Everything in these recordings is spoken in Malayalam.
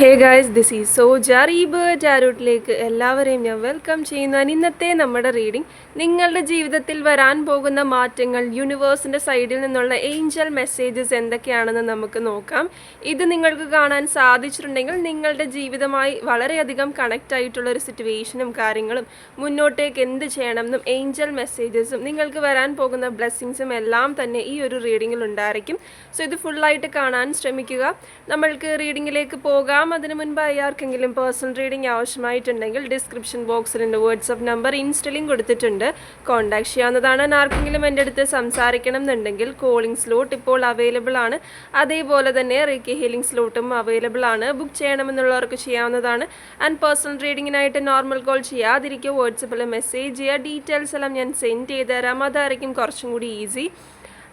Hey guys this is so ജാറീബ് ജാരൂട്ടിലേക്ക് എല്ലാവരെയും ഞാൻ വെൽക്കം ചെയ്യുന്നു. ഇന്നത്തെ നമ്മുടെ റീഡിംഗ് നിങ്ങളുടെ ജീവിതത്തിൽ വരാൻ പോകുന്ന മാറ്റങ്ങൾ യൂണിവേഴ്സിന്റെ സൈഡിൽ നിന്നുള്ള ഏഞ്ചൽ മെസ്സേജസ് എന്തൊക്കെയാണെന്ന് നമുക്ക് നോക്കാം. ഇത് നിങ്ങൾക്ക് കാണാൻ സാധിച്ചിട്ടുണ്ടെങ്കിൽ നിങ്ങളുടെ ജീവിതമായി വളരെയധികം കണക്റ്റ് ആയിട്ടുള്ള ഒരു സിറ്റുവേഷനും കാര്യങ്ങളും മുന്നോട്ടേക്ക് എന്ത് ചെയ്യണം എന്നും ഏഞ്ചൽ മെസ്സേജസും നിങ്ങൾക്ക് വരാൻ പോകുന്ന ബ്ലെസ്സിങ്സും എല്ലാം തന്നെ ഈ ഒരു റീഡിങ്ങിൽ ഉണ്ടായിരിക്കും. സോ ഇത് ഫുള്ളായിട്ട് കാണാൻ ശ്രമിക്കുക. നമ്മൾക്ക് റീഡിങ്ങിലേക്ക് പോകാം. അതിന് മുൻപ് ആർക്കെങ്കിലും പേഴ്സണൽ റീഡിംഗ് ആവശ്യമായിട്ടുണ്ടെങ്കിൽ ഡിസ്ക്രിപ്ഷൻ ബോക്സിൽ എന്റെ വാട്സപ്പ് നമ്പർ ഇൻസ്റ്റലിംഗ് കൊടുത്തിട്ടുണ്ട്. കോൺടാക്ട് ചെയ്യാവുന്നതാണ്. ആർക്കെങ്കിലും എന്റെ അടുത്ത് സംസാരിക്കണം എന്നുണ്ടെങ്കിൽ കോളിംഗ് സ്ലോട്ട് ഇപ്പോൾ അവൈലബിൾ ആണ്. അതേപോലെ തന്നെ റീക്കി ഹീലിംഗ് സ്ലോട്ടും അവൈലബിൾ ആണ്. ബുക്ക് ചെയ്യണമെന്നുള്ളവർക്ക് ചെയ്യാവുന്നതാണ്. ആൻഡ് പേഴ്സണൽ റീഡിങ്ങിനായിട്ട് നോർമൽ കോൾ ചെയ്യാതിരിക്കുക. വാട്സപ്പിൽ മെസ്സേജ് ചെയ്യുക. ഡീറ്റെയിൽസ് എല്ലാം ഞാൻ സെൻഡ് ചെയ്ത് തരാം അതായിരിക്കും കുറച്ചും കൂടി ഈസി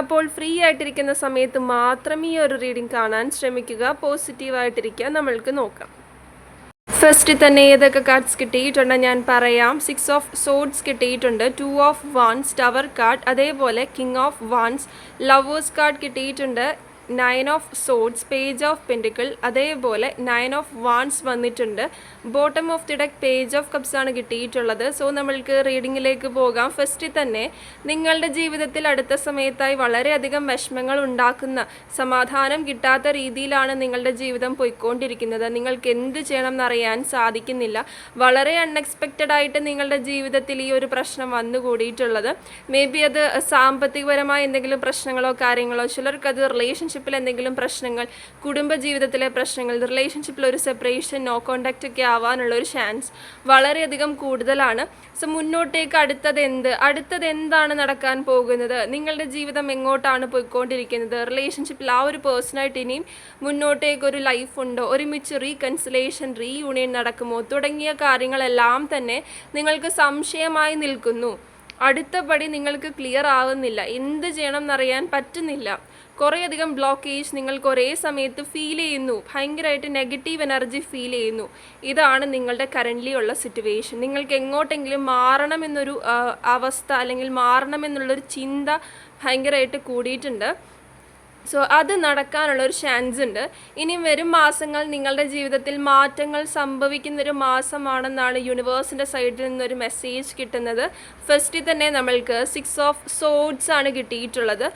അപ്പോൾ ഫ്രീ ആയിട്ടിരിക്കുന്ന സമയത്ത് മാത്രം ഈ ഒരു റീഡിംഗ് കാണാൻ ശ്രമിക്കുക. പോസിറ്റീവായിട്ടിരിക്കുക നമ്മൾക്ക് നോക്കാം. ഫസ്റ്റ് തന്നെ ഏതൊക്കെ കാർഡ്സ് കിട്ടിയിട്ടുണ്ട് ഞാൻ പറയാം. സിക്സ് ഓഫ് സോഡ്സ് കിട്ടിയിട്ടുണ്ട്. Two of wands tower card അതേപോലെ king of wands lovers card കിട്ടിയിട്ടുണ്ട്. Nine of swords page of pentacle അതേപോലെ നയൻ ഓഫ് വാൻസ് വന്നിട്ടുണ്ട്. Bottom of the deck page of cups ആണ് കിട്ടിയിട്ടുള്ളത്. സോ നമ്മൾക്ക് റീഡിങ്ങിലേക്ക് പോകാം. ഫസ്റ്റ് തന്നെ നിങ്ങളുടെ ജീവിതത്തിൽ അടുത്ത സമയത്തായി വളരെയധികം വിഷമങ്ങൾ ഉണ്ടാക്കുന്ന സമാധാനം കിട്ടാത്ത രീതിയിലാണ് നിങ്ങളുടെ ജീവിതം പോയിക്കൊണ്ടിരിക്കുന്നത്. നിങ്ങൾക്ക് എന്ത് ചെയ്യണം എന്നറിയാൻ സാധിക്കുന്നില്ല. വളരെ അൺഎക്സ്പെക്റ്റഡ് ആയിട്ട് നിങ്ങളുടെ ജീവിതത്തിൽ ഈ ഒരു പ്രശ്നം വന്നുകൂടിയിട്ടുള്ളത് മേ ബി അത് സാമ്പത്തികപരമായ എന്തെങ്കിലും പ്രശ്നങ്ങളോ കാര്യങ്ങളോ ചിലർക്ക് അത് റിലേഷൻഷിപ്പിൽ എന്തെങ്കിലും പ്രശ്നങ്ങൾ കുടുംബ ജീവിതത്തിലെ പ്രശ്നങ്ങൾ റിലേഷൻഷിപ്പിൽ ഒരു സെപ്പറേഷൻ നോ കോണ്ടാക്റ്റ് ഒക്കെ ആവാനുള്ള ഒരു ചാൻസ് വളരെയധികം കൂടുതലാണ്. സോ മുന്നോട്ടേക്ക് അടുത്തത് എന്ത്? അടുത്തത് എന്താണ് നടക്കാൻ പോകുന്നത്? നിങ്ങളുടെ ജീവിതം എങ്ങോട്ടാണ് പോയിക്കൊണ്ടിരിക്കുന്നത്? റിലേഷൻഷിപ്പിൽ ആ ഒരു പേഴ്സണായിട്ട് ഇനിയും മുന്നോട്ടേക്ക് ഒരു ലൈഫ് ഉണ്ടോ? ഒരുമിച്ച് റീകൺസിലേഷൻ റീയൂണിയൻ നടക്കുമോ? തുടങ്ങിയ കാര്യങ്ങളെല്ലാം തന്നെ നിങ്ങൾക്ക് സംശയമായി നിൽക്കുന്നു. അടുത്ത പടി നിങ്ങൾക്ക് ക്ലിയർ ആവുന്നില്ല. എന്ത് ചെയ്യണം എന്നറിയാൻ പറ്റുന്നില്ല. കുറേയധികം ബ്ലോക്കേജ് നിങ്ങൾക്ക് ഒരേ സമയത്ത് ഫീൽ ചെയ്യുന്നു. ഭയങ്കരമായിട്ട് നെഗറ്റീവ് എനർജി ഫീൽ ചെയ്യുന്നു. ഇതാണ് നിങ്ങളുടെ കറന്റ്ലി ഉള്ള സിറ്റുവേഷൻ നിങ്ങൾക്ക് എങ്ങോട്ടെങ്കിലും മാറണമെന്നൊരു അവസ്ഥ അല്ലെങ്കിൽ മാറണമെന്നുള്ളൊരു ചിന്ത ഭയങ്കരമായിട്ട് കൂടിയിട്ടുണ്ട്. സോ അത് നടക്കാനുള്ള ഒരു ചാൻസ് ഉണ്ട്. ഇനി വരും മാസങ്ങൾ നിങ്ങളുടെ ജീവിതത്തിൽ മാറ്റങ്ങൾ സംഭവിക്കുന്ന ഒരു മാസമാണെന്നാണ് യൂണിവേഴ്സിന്റെ സൈഡിൽ നിന്നൊരു മെസ്സേജ് കിട്ടുന്നത്. ഫസ്റ്റിൽ തന്നെ നമ്മൾക്ക് സിക്സ് ഓഫ് സോഡ്സ് ആണ് കിട്ടിയിട്ടുള്ളത്.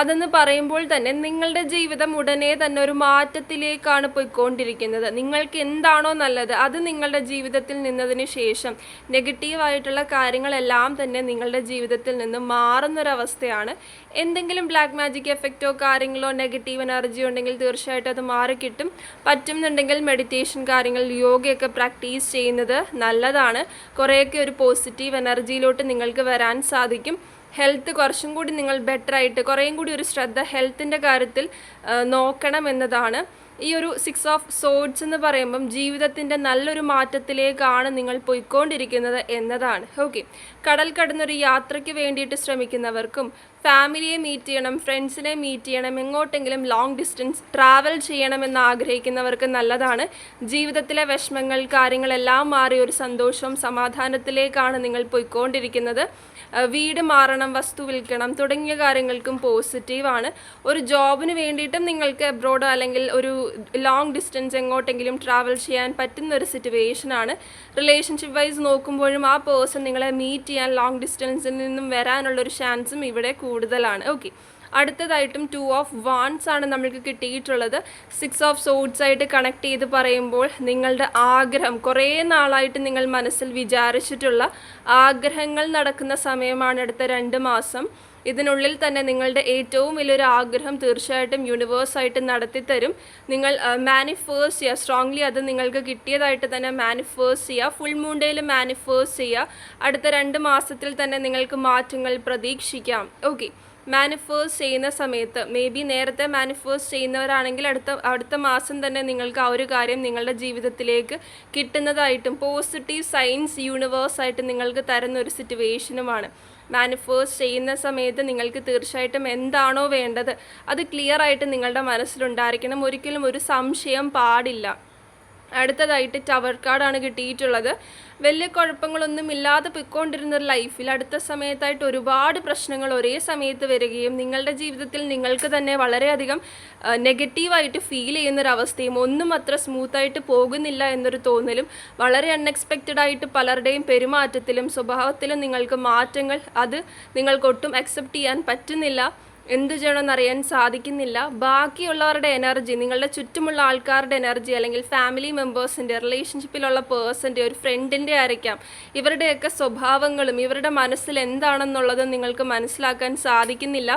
അതെന്ന് പറയുമ്പോൾ തന്നെ നിങ്ങളുടെ ജീവിതം ഉടനെ തന്നെ ഒരു മാറ്റത്തിലേക്കാണ് പോയിക്കൊണ്ടിരിക്കുന്നത്. നിങ്ങൾക്ക് എന്താണോ നല്ലത് അത് നിങ്ങളുടെ ജീവിതത്തിൽ നിന്നതിന് ശേഷം നെഗറ്റീവായിട്ടുള്ള കാര്യങ്ങളെല്ലാം തന്നെ നിങ്ങളുടെ ജീവിതത്തിൽ നിന്ന് മാറുന്നൊരവസ്ഥയാണ്. എന്തെങ്കിലും ബ്ലാക്ക് മാജിക് എഫക്റ്റോ കാര്യങ്ങളോ നെഗറ്റീവ് എനർജി ഉണ്ടെങ്കിൽ തീർച്ചയായിട്ടും അത് മാറി കിട്ടും പറ്റുന്നുണ്ടെങ്കിൽ മെഡിറ്റേഷൻ കാര്യങ്ങൾ യോഗയൊക്കെ പ്രാക്ടീസ് ചെയ്യുന്നത് നല്ലതാണ്. കുറേയൊക്കെ ഒരു പോസിറ്റീവ് എനർജിയിലോട്ട് നിങ്ങൾക്ക് വരാൻ സാധിക്കും. ഹെൽത്ത് കുറച്ചും കൂടി നിങ്ങൾ ബെറ്റർ ആയിട്ട് കുറേയും കൂടി ഒരു ശ്രദ്ധ ഹെൽത്തിന്റെ കാര്യത്തിൽ നോക്കണം എന്നതാണ്. ഈ ഒരു സിക്സ് ഓഫ് സോഡ്സ് എന്ന് പറയുമ്പം ജീവിതത്തിന്റെ നല്ലൊരു മാറ്റത്തിലേക്കാണ് നിങ്ങൾ പോയിക്കൊണ്ടിരിക്കുന്നത് എന്നതാണ്. ഓക്കെ കടൽ കടന്നൊരു യാത്രയ്ക്ക് വേണ്ടിയിട്ട് ശ്രമിക്കുന്നവർക്കും ഫാമിലിയെ മീറ്റ് ചെയ്യണം ഫ്രണ്ട്സിനെ മീറ്റ് ചെയ്യണം എങ്ങോട്ടെങ്കിലും ലോങ് ഡിസ്റ്റൻസ് ട്രാവൽ ചെയ്യണമെന്ന് ആഗ്രഹിക്കുന്നവർക്ക് നല്ലതാണ്. ജീവിതത്തിലെ വിഷമങ്ങൾ കാര്യങ്ങളെല്ലാം മാറി ഒരു സന്തോഷവും സമാധാനത്തിലേക്കാണ് നിങ്ങൾ പോയിക്കൊണ്ടിരിക്കുന്നത്. വീട് മാറണം വസ്തു വിൽക്കണം തുടങ്ങിയ കാര്യങ്ങൾക്കും പോസിറ്റീവാണ് ഒരു ജോബിന് വേണ്ടിയിട്ടും നിങ്ങൾക്ക് എബ്രോഡ് അല്ലെങ്കിൽ ഒരു ലോങ് ഡിസ്റ്റൻസ് എങ്ങോട്ടെങ്കിലും ട്രാവൽ ചെയ്യാൻ പറ്റുന്ന ഒരു സിറ്റുവേഷനാണ് റിലേഷൻഷിപ്പ് വൈസ് നോക്കുമ്പോഴും ആ പേഴ്സൺ നിങ്ങളെ മീറ്റ് ചെയ്യാൻ ലോങ് ഡിസ്റ്റൻസിൽ നിന്നും വരാനുള്ളൊരു ചാൻസും ഇവിടെ കൂടുതലാണ്. ഓക്കെ അടുത്തതായിട്ടും ടു ഓഫ് വാൺസ് ആണ് നമ്മൾക്ക് കിട്ടിയിട്ടുള്ളത്. സിക്സ് ഓഫ് സോഡ്സ് ആയിട്ട് കണക്ട് ചെയ്ത് പറയുമ്പോൾ നിങ്ങളുടെ ആഗ്രഹം കുറേ നാളായിട്ട് നിങ്ങൾ മനസ്സിൽ വിചാരിച്ചിട്ടുള്ള ആഗ്രഹങ്ങൾ നടക്കുന്ന സമയമാണ് അടുത്ത രണ്ട് മാസം. ഇതിനുള്ളിൽ തന്നെ നിങ്ങളുടെ ഏറ്റവും വലിയൊരു ആഗ്രഹം തീർച്ചയായിട്ടും യൂണിവേഴ്സായിട്ട് നടത്തിത്തരും. നിങ്ങൾ മാനിഫേഴ്സ് ചെയ്യുക. സ്ട്രോങ്ലി അത് നിങ്ങൾക്ക് കിട്ടിയതായിട്ട് തന്നെ മാനിഫേഴ്സ് ചെയ്യുക. ഫുൾ മൂണ്ടയിൽ മാനിഫേഴ്സ് ചെയ്യുക. അടുത്ത രണ്ട് മാസത്തിൽ തന്നെ നിങ്ങൾക്ക് മാറ്റങ്ങൾ പ്രതീക്ഷിക്കാം. ഓക്കെ മാനിഫേഴ്സ് ചെയ്യുന്ന സമയത്ത് മേ ബി നേരത്തെ മാനിഫേഴ്സ് ചെയ്യുന്നവരാണെങ്കിൽ അടുത്ത അടുത്ത മാസം തന്നെ നിങ്ങൾക്ക് ആ ഒരു കാര്യം നിങ്ങളുടെ ജീവിതത്തിലേക്ക് കിട്ടുന്നതായിട്ടും പോസിറ്റീവ് സയൻസ് യൂണിവേഴ്സായിട്ട് നിങ്ങൾക്ക് തരുന്ന ഒരു സിറ്റുവേഷനുമാണ് മാനിഫേഴ്സ് ചെയ്യുന്ന സമയത്ത് നിങ്ങൾക്ക് തീർച്ചയായിട്ടും എന്താണോ വേണ്ടത് അത് ക്ലിയർ ആയിട്ട് നിങ്ങളുടെ മനസ്സിലുണ്ടായിരിക്കണം. ഒരിക്കലും ഒരു സംശയം പാടില്ല. അടുത്തതായിട്ട് ടവർ കാർഡാണ് കിട്ടിയിട്ടുള്ളത്. വലിയ കുഴപ്പങ്ങളൊന്നും ഇല്ലാതെ പൊയ്ക്കൊണ്ടിരുന്ന ഒരു ലൈഫിൽ അടുത്ത സമയത്തായിട്ട് ഒരുപാട് പ്രശ്നങ്ങൾ ഒരേ സമയത്ത് വരികയും നിങ്ങളുടെ ജീവിതത്തിൽ നിങ്ങൾക്ക് തന്നെ വളരെയധികം നെഗറ്റീവായിട്ട് ഫീൽ ചെയ്യുന്നൊരവസ്ഥയും ഒന്നും അത്ര സ്മൂത്തായിട്ട് പോകുന്നില്ല എന്നൊരു തോന്നലും വളരെ അൺഎക്സ്പെക്റ്റഡ് ആയിട്ട് പലരുടെയും പെരുമാറ്റത്തിലും സ്വഭാവത്തിലും നിങ്ങൾക്ക് മാറ്റങ്ങൾ അത് നിങ്ങൾക്കൊട്ടും അക്സെപ്റ്റ് ചെയ്യാൻ പറ്റുന്നില്ല. എന്ത് ചെയ്യണമെന്ന് അറിയാൻ സാധിക്കുന്നില്ല. ബാക്കിയുള്ളവരുടെ എനർജി നിങ്ങളുടെ ചുറ്റുമുള്ള ആൾക്കാരുടെ എനർജി അല്ലെങ്കിൽ ഫാമിലി മെമ്പേഴ്സിന്റെ റിലേഷൻഷിപ്പിലുള്ള പേഴ്സന്റെ ഒരു ഫ്രണ്ടിന്റെ ആയിരിക്കാം. ഇവരുടെയൊക്കെ സ്വഭാവങ്ങളും ഇവരുടെ മനസ്സിൽ എന്താണെന്നുള്ളത് നിങ്ങൾക്ക് മനസ്സിലാക്കാൻ സാധിക്കുന്നില്ല.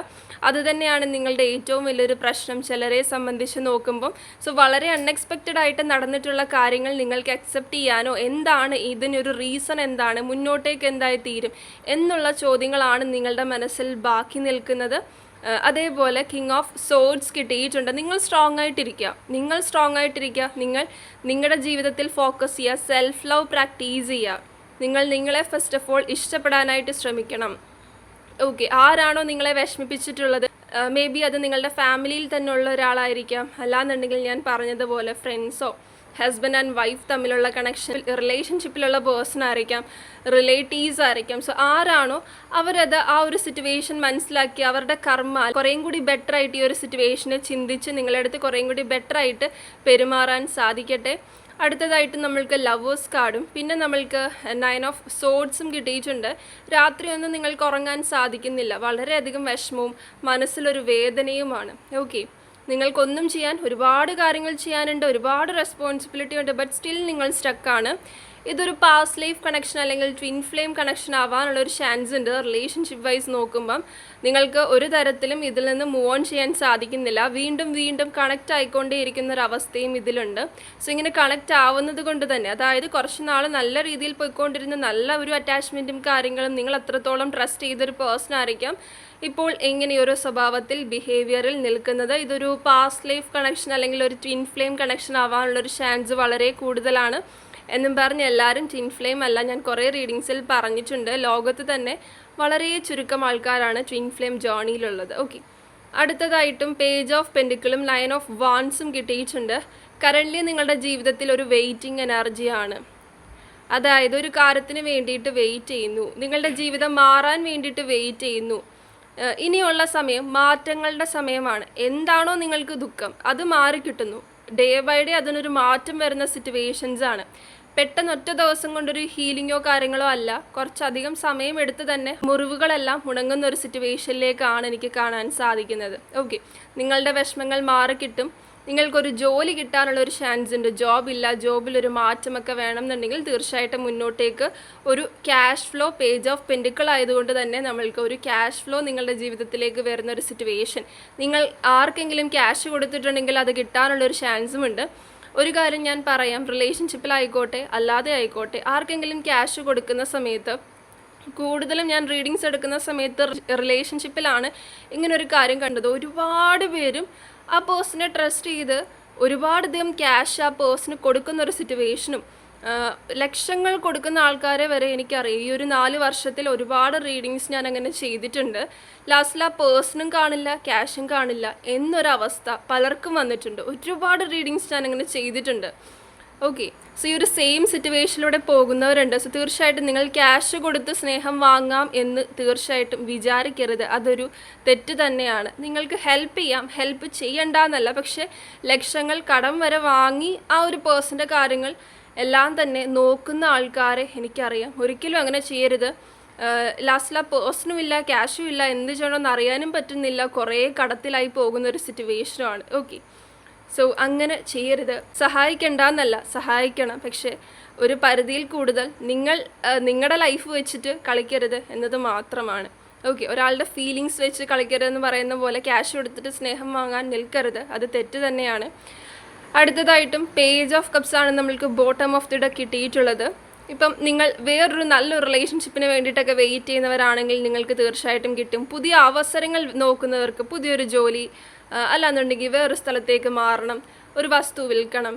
അതുതന്നെയാണ് നിങ്ങളുടെ ഏറ്റവും വലിയൊരു പ്രശ്നം. ചിലരെ സംബന്ധിച്ച് നോക്കുമ്പം സോ വളരെ അൺഎക്സ്പെക്റ്റഡ് ആയിട്ട് നടന്നിട്ടുള്ള കാര്യങ്ങൾ നിങ്ങൾക്ക് അക്സെപ്റ്റ് ചെയ്യാനോ എന്താണ് ഇതിനൊരു റീസൺ എന്താണ് മുന്നോട്ടേക്ക് എന്തായി തീരും എന്നുള്ള ചോദ്യങ്ങളാണ് നിങ്ങളുടെ മനസ്സിൽ ബാക്കി നിൽക്കുന്നത്. അതേപോലെ കിങ് ഓഫ് സോഡ്സ് കിട്ടിയിട്ടുണ്ട്. നിങ്ങൾ സ്ട്രോങ് ആയിട്ടിരിക്കുക. നിങ്ങൾ സ്ട്രോങ് ആയിട്ടിരിക്കുക. നിങ്ങൾ നിങ്ങളുടെ ജീവിതത്തിൽ ഫോക്കസ് ചെയ്യുക. സെൽഫ് ലവ് പ്രാക്ടീസ് ചെയ്യുക. നിങ്ങൾ നിങ്ങളെ ഫസ്റ്റ് ഓഫ് ഓൾ ഇഷ്ടപ്പെടാനായിട്ട് ശ്രമിക്കണം. ഓക്കെ ആരാണോ നിങ്ങളെ വിഷമിപ്പിച്ചിട്ടുള്ളത്? മേ ബി അത് നിങ്ങളുടെ ഫാമിലിയിൽ തന്നെ ഉള്ള ഒരാളായിരിക്കാം. അല്ലാന്നുണ്ടെങ്കിൽ ഞാൻ പറഞ്ഞതുപോലെ ഫ്രണ്ട്സോ ഹസ്ബൻഡ് ആൻഡ് വൈഫ് തമ്മിലുള്ള കണക്ഷൻ റിലേഷൻഷിപ്പിലുള്ള പേഴ്സൺ ആയിരിക്കാം റിലേറ്റീവ്സ് ആയിരിക്കാം. സോ ആരാണോ അവരത് ആ ഒരു സിറ്റുവേഷൻ മനസ്സിലാക്കി അവരുടെ കർമ്മ കുറേയും കൂടി ബെറ്റർ ആയിട്ട് ഈ ഒരു സിറ്റുവേഷനെ ചിന്തിച്ച് നിങ്ങളുടെ അടുത്ത് കുറേയും കൂടി ബെറ്റർ ആയിട്ട് പെരുമാറാൻ സാധിക്കട്ടെ. അടുത്തതായിട്ട് നമ്മൾക്ക് ലവേഴ്സ് കാർഡും പിന്നെ നമ്മൾക്ക് നയൻ ഓഫ് സോഡ്സും കിട്ടിയിട്ടുണ്ട്. രാത്രിയൊന്നും നിങ്ങൾക്ക് ഉറങ്ങാൻ സാധിക്കുന്നില്ല. വളരെയധികം വിഷമവും മനസ്സിലൊരു വേദനയുമാണ്. ഓക്കെ നിങ്ങൾക്കൊന്നും ചെയ്യാൻ ഒരുപാട് കാര്യങ്ങൾ ചെയ്യാനുണ്ട് ഒരുപാട് റെസ്പോൺസിബിലിറ്റി ഉണ്ട് ബട്ട് സ്റ്റിൽ നിങ്ങൾ സ്റ്റക്കാണ് ഇതൊരു പാസ് ലൈഫ് കണക്ഷൻ അല്ലെങ്കിൽ ട്വിൻ ഫ്ലെയിം കണക്ഷൻ ആവാനുള്ള ഒരു ചാൻസ് ഉണ്ട്. റിലേഷൻഷിപ്പ് വൈസ് നോക്കുമ്പം നിങ്ങൾക്ക് ഒരു തരത്തിലും ഇതിൽ നിന്ന് മൂവ് ഓൺ ചെയ്യാൻ സാധിക്കുന്നില്ല. വീണ്ടും വീണ്ടും കണക്റ്റ് ആയിക്കൊണ്ടേയിരിക്കുന്ന ഒരു അവസ്ഥയും ഇതിലുണ്ട്. സോ ഇങ്ങനെ കണക്റ്റ് ആവുന്നത് കൊണ്ട് തന്നെ അതായത് കുറച്ച് നാൾ നല്ല രീതിയിൽ പോയിക്കൊണ്ടിരുന്ന നല്ല ഒരു അറ്റാച്ച്മെന്റും കാര്യങ്ങളും നിങ്ങൾ അത്രത്തോളം ട്രസ്റ്റ് ചെയ്തൊരു പേഴ്സൺ ആയിരിക്കാം. ഇപ്പോൾ എങ്ങനെയൊരു സ്വഭാവത്തിൽ ബിഹേവിയറിൽ നിൽക്കുന്നത്? ഇതൊരു പാസ്റ്റ് ലൈഫ് കണക്ഷൻ അല്ലെങ്കിൽ ഒരു ട്വിൻ ഫ്ലെയിം കണക്ഷൻ ആവാനുള്ള ഒരു ചാൻസ് വളരെ കൂടുതലാണ്. എന്നും പറഞ്ഞ് എല്ലാവരും ട്വിൻ ഫ്ലെയിം അല്ല. ഞാൻ കുറേ റീഡിങ്സിൽ പറഞ്ഞിട്ടുണ്ട്. ലോകത്ത് തന്നെ വളരെ ചുരുക്കം ആൾക്കാരാണ് ട്വിൻ ഫ്ലെയിം ജേണിയിലുള്ളത് ഓക്കെ അടുത്തതായിട്ടും പേജ് ഓഫ് പെൻഡിക്കിളും ലൈൻ ഓഫ് വാൺസും കിട്ടിയിട്ടുണ്ട്. കറന്റ്ലി നിങ്ങളുടെ ജീവിതത്തിൽ ഒരു വെയിറ്റിംഗ് എനർജിയാണ് അതായത് ഒരു കാര്യത്തിന് വേണ്ടിയിട്ട് വെയിറ്റ് ചെയ്യുന്നു. നിങ്ങളുടെ ജീവിതം മാറാൻ വേണ്ടിയിട്ട് വെയിറ്റ് ചെയ്യുന്നു. ഇനിയുള്ള സമയം മാറ്റങ്ങളുടെ സമയമാണ്. എന്താണോ നിങ്ങൾക്ക് ദുഃഖം അത് മാറിക്കിട്ടുന്നു ഡേ ബൈ ഡേ അതിനൊരു മാറ്റം വരുന്ന സിറ്റുവേഷൻസ് ആണ്. പെട്ടെന്ന് ഒറ്റ ദിവസം കൊണ്ടൊരു ഹീലിങ്ങോ കാര്യങ്ങളോ അല്ല. കുറച്ചധികം സമയം എടുത്ത് തന്നെ മുറിവുകളെല്ലാം ഉണങ്ങുന്ന ഒരു സിറ്റുവേഷനിലേക്കാണ് എനിക്ക് കാണാൻ സാധിക്കുന്നത്. ഓക്കെ നിങ്ങളുടെ വിഷമങ്ങൾ മാറിക്കിട്ടും. നിങ്ങൾക്കൊരു ജോലി കിട്ടാനുള്ള ഒരു ചാൻസ് ഉണ്ട്. ജോബ് ഇല്ല ജോബിൽ ഒരു മാറ്റമൊക്കെ വേണമെന്നുണ്ടെങ്കിൽ തീർച്ചയായിട്ടും മുന്നോട്ടേക്ക് ഒരു cash flow page of pentacle ആയതുകൊണ്ട് തന്നെ നമ്മൾക്ക് ഒരു ക്യാഷ് ഫ്ലോ നിങ്ങളുടെ ജീവിതത്തിലേക്ക് വരുന്ന ഒരു സിറ്റുവേഷൻ നിങ്ങൾ ആർക്കെങ്കിലും ക്യാഷ് കൊടുത്തിട്ടുണ്ടെങ്കിൽ അത് കിട്ടാനുള്ള ഒരു ചാൻസും ഉണ്ട്. ഒരു കാര്യം ഞാൻ പറയാം റിലേഷൻഷിപ്പിലായിക്കോട്ടെ അല്ലാതെ ആയിക്കോട്ടെ ആർക്കെങ്കിലും ക്യാഷ് കൊടുക്കുന്ന സമയത്ത് കൂടുതലും ഞാൻ റീഡിങ്സ് എടുക്കുന്ന സമയത്ത് റിലേഷൻഷിപ്പിലാണ് ഇങ്ങനൊരു കാര്യം കണ്ടത്. ഒരുപാട് പേരും ആ പേഴ്സണെ ട്രസ്റ്റ് ചെയ്ത് ഒരുപാട് അധികം ക്യാഷ് ആ പേഴ്സണ് കൊടുക്കുന്ന ഒരു സിറ്റുവേഷനും ലക്ഷങ്ങൾ കൊടുക്കുന്ന ആൾക്കാരെ വരെ എനിക്കറിയാം. ഈ ഒരു നാല് വർഷത്തിൽ ഒരുപാട് റീഡിങ്സ് ഞാൻ അങ്ങനെ ചെയ്തിട്ടുണ്ട്. ലാസ്റ്റിൽ ആ പേഴ്സണും കാണില്ല ക്യാഷും കാണില്ല എന്നൊരവസ്ഥ പലർക്കും വന്നിട്ടുണ്ട്. ഒരുപാട് റീഡിങ്സ് ഞാൻ അങ്ങനെ ചെയ്തിട്ടുണ്ട്. ഓക്കെ സോ ഈ ഒരു സെയിം സിറ്റുവേഷനിലൂടെ പോകുന്നവരുണ്ട്. സോ തീർച്ചയായിട്ടും നിങ്ങൾ ക്യാഷ് കൊടുത്ത് സ്നേഹം വാങ്ങാം എന്ന് തീർച്ചയായിട്ടും വിചാരിക്കരുത്. അതൊരു തെറ്റ് തന്നെയാണ്. നിങ്ങൾക്ക് ഹെൽപ്പ് ചെയ്യാം. ഹെൽപ്പ് ചെയ്യണ്ടെന്നല്ല പക്ഷേ ലക്ഷങ്ങൾ കടം വരെ വാങ്ങി ആ ഒരു പേഴ്സന്റെ കാര്യങ്ങൾ എല്ലാം തന്നെ നോക്കുന്ന ആൾക്കാരെ എനിക്കറിയാം. ഒരിക്കലും അങ്ങനെ ചെയ്യരുത്. ലാസ്റ്റിൽ ആ പേഴ്സണും ഇല്ല ക്യാഷും ഇല്ല എന്ത് ചെയ്യണമെന്ന് അറിയാനും പറ്റുന്നില്ല. കുറേ കടത്തിലായി പോകുന്ന ഒരു സിറ്റുവേഷനാണ് ഓക്കെ സോ അങ്ങനെ ചെയ്യരുത്. സഹായിക്കണ്ടെന്നല്ല സഹായിക്കണം. പക്ഷേ ഒരു പരിധിയിൽ കൂടുതൽ നിങ്ങൾ നിങ്ങളുടെ ലൈഫ് വെച്ചിട്ട് കളിക്കരുത് എന്നത് മാത്രമാണ്. ഓക്കെ ഒരാളുടെ ഫീലിങ്സ് വെച്ച് കളിക്കരുതെന്ന് പറയുന്ന പോലെ ക്യാഷ് കൊടുത്തിട്ട് സ്നേഹം വാങ്ങാൻ നിൽക്കരുത്. അത് തെറ്റ് തന്നെയാണ്. അടുത്തതായിട്ടും പേജ് ഓഫ് കപ്സ് ആണ് നമ്മൾക്ക് ബോട്ടം ഓഫ് ദി ഡെ കിട്ടിയിട്ടുള്ളത്. ഇപ്പം നിങ്ങൾ വേറൊരു നല്ലൊരു റിലേഷൻഷിപ്പിന് വേണ്ടിയിട്ടൊക്കെ വെയിറ്റ് ചെയ്യുന്നവരാണെങ്കിൽ നിങ്ങൾക്ക് തീർച്ചയായിട്ടും കിട്ടും. പുതിയ അവസരങ്ങൾ നോക്കുന്നവർക്ക് പുതിയൊരു ജോലി അല്ലാന്നുണ്ടെങ്കിൽ വേറൊരു സ്ഥലത്തേക്ക് മാറണം ഒരു വസ്തു വിൽക്കണം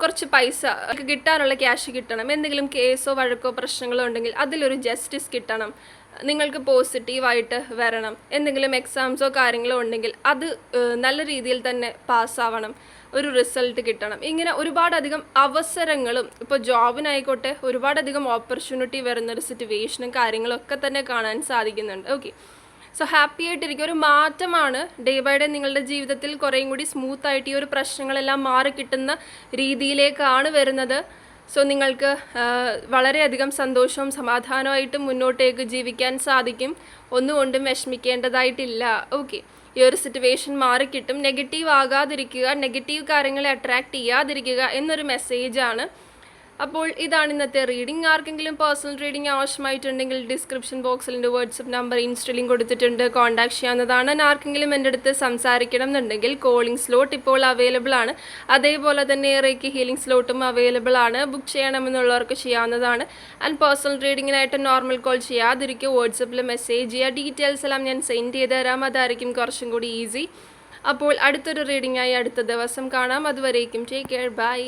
കുറച്ച് പൈസ കിട്ടാനുള്ള ക്യാഷ് കിട്ടണം എന്തെങ്കിലും കേസോ വഴക്കോ പ്രശ്നങ്ങളോ ഉണ്ടെങ്കിൽ അതിലൊരു ജസ്റ്റിസ് കിട്ടണം നിങ്ങൾക്ക് പോസിറ്റീവായിട്ട് വരണം എന്തെങ്കിലും എക്സാംസോ കാര്യങ്ങളോ ഉണ്ടെങ്കിൽ അത് നല്ല രീതിയിൽ തന്നെ പാസ്സാവണം ഒരു റിസൾട്ട് കിട്ടണം. ഇങ്ങനെ ഒരുപാടധികം അവസരങ്ങളും ഇപ്പോൾ ജോബിനായിക്കോട്ടെ ഒരുപാടധികം ഓപ്പർച്യൂണിറ്റി വരുന്നൊരു സിറ്റുവേഷനും കാര്യങ്ങളൊക്കെ തന്നെ കാണാൻ സാധിക്കുന്നുണ്ട്. ഓക്കെ സോ ഹാപ്പി ആയിട്ടിരിക്കും ഒരു മാറ്റമാണ് ഡേ ബൈ ഡേ നിങ്ങളുടെ ജീവിതത്തിൽ കുറേയും കൂടി സ്മൂത്ത് ആയിട്ട് ഈ ഒരു പ്രശ്നങ്ങളെല്ലാം മാറി കിട്ടുന്ന രീതിയിലേക്കാണ് വരുന്നത്. സോ നിങ്ങൾക്ക് വളരെയധികം സന്തോഷവും സമാധാനമായിട്ടും മുന്നോട്ടേക്ക് ജീവിക്കാൻ സാധിക്കും. ഒന്നുകൊണ്ടും വിഷമിക്കേണ്ടതായിട്ടില്ല. ഓക്കെ ഈ ഒരു സിറ്റുവേഷൻ മാറിക്കിട്ടും. നെഗറ്റീവ് ആകാതിരിക്കുക നെഗറ്റീവ് കാര്യങ്ങളെ അട്രാക്റ്റ് ചെയ്യാതിരിക്കുക എന്നൊരു മെസ്സേജാണ് അപ്പോൾ ഇതാണ് ഇന്നത്തെ റീഡിംഗ് ആർക്കെങ്കിലും പേഴ്സണൽ റീഡിംഗ് ആവശ്യമായിട്ടുണ്ടെങ്കിൽ ഡിസ്ക്രിപ്ഷൻ ബോക്സിൽ എന്റെ വാട്സപ്പ് നമ്പർ ഇൻസ്റ്റലിംഗ് കൊടുത്തിട്ടുണ്ട്. കോൺടാക്ട് ചെയ്യാവുന്നതാണ്. ആർക്കെങ്കിലും എന്റെ അടുത്ത് സംസാരിക്കണം എന്നുണ്ടെങ്കിൽ കോളിംഗ് സ്ലോട്ട് ഇപ്പോൾ അവൈലബിൾ ആണ്. അതേപോലെ തന്നെ റേക്ക് ഹീലിംഗ് സ്ലോട്ടും അവൈലബിൾ ആണ്. ബുക്ക് ചെയ്യണമെന്നുള്ളവർക്ക് ചെയ്യാവുന്നതാണ്. ആൻഡ് പേഴ്സണൽ റീഡിങ്ങിനായിട്ട് നോർമൽ കോൾ ചെയ്യാതിരിക്കുക. വാട്സപ്പിൽ മെസ്സേജ് ചെയ്യുക. ഡീറ്റെയിൽസ് എല്ലാം ഞാൻ സെൻഡ് ചെയ്ത് തരാം. അതായിരിക്കും കുറച്ചും കൂടി ഈസി അപ്പോൾ അടുത്തൊരു റീഡിംഗായി അടുത്ത ദിവസം കാണാം. അതുവരേക്കും ടേക്ക് കെയർ ബൈ